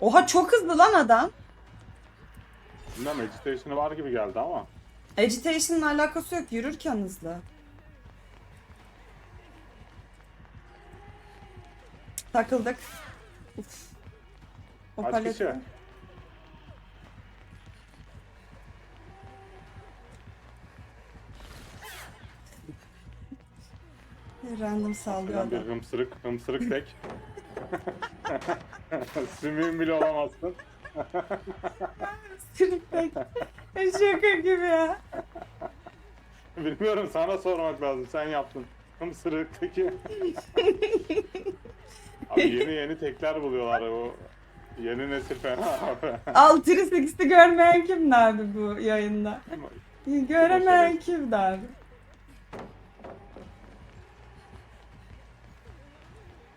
Oha çok hızlı lan adam. Bilmem agitation'ı var gibi geldi ama. Agitation'ın alakası yok. Yürürken hızlı. Takıldık. Uf. O Kaç paleti- kişi? Random sallıyor Falan bir adam. hımsırık, hımsırık tek. Sümüğün bile olamazsın. Sürüktek. Şaka gibi ya. Bilmiyorum sana sormak lazım. Sen yaptın. Hımsırık teki. Abi yeni yeni tekler buluyorlar o. Yeni nesil fena abi. Altı 8'i görmeyen kimdi abi bu yayında? Göremeyen kimdi abi?